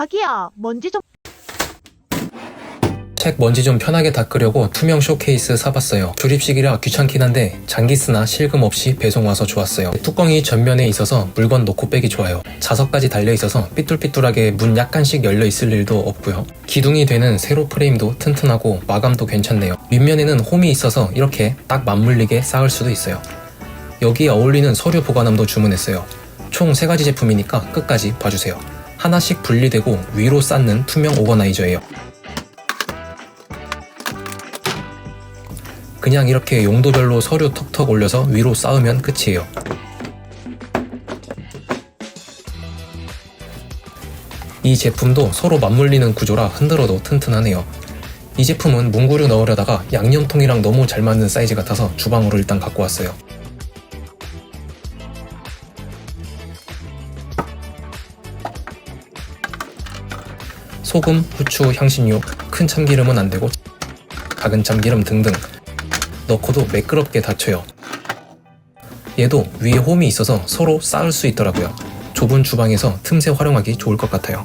자기야, 먼지 좀 책 먼지 좀 편하게 닦으려고 투명 쇼케이스 사봤어요. 조립식이라 귀찮긴 한데 장기 쓰나 실금 없이 배송 와서 좋았어요. 뚜껑이 전면에 있어서 물건 넣고 빼기 좋아요. 자석까지 달려 있어서 삐뚤삐뚤하게 문 약간씩 열려 있을 일도 없고요. 기둥이 되는 세로 프레임도 튼튼하고 마감도 괜찮네요. 윗면에는 홈이 있어서 이렇게 딱 맞물리게 쌓을 수도 있어요. 여기에 어울리는 서류 보관함도 주문했어요. 총 3가지 제품이니까 끝까지 봐주세요. 하나씩 분리되고 위로 쌓는 투명 오거나이저예요. 그냥 이렇게 용도별로 서류 턱턱 올려서 위로 쌓으면 끝이에요. 이 제품도 서로 맞물리는 구조라 흔들어도 튼튼하네요. 이 제품은 문구류 넣으려다가 양념통이랑 너무 잘 맞는 사이즈 같아서 주방으로 일단 갖고 왔어요. 소금, 후추, 향신료, 큰 참기름은 안 되고 작은 참기름 등등 넣고도 매끄럽게 닫혀요. 얘도 위에 홈이 있어서 서로 쌓을 수 있더라고요. 좁은 주방에서 틈새 활용하기 좋을 것 같아요.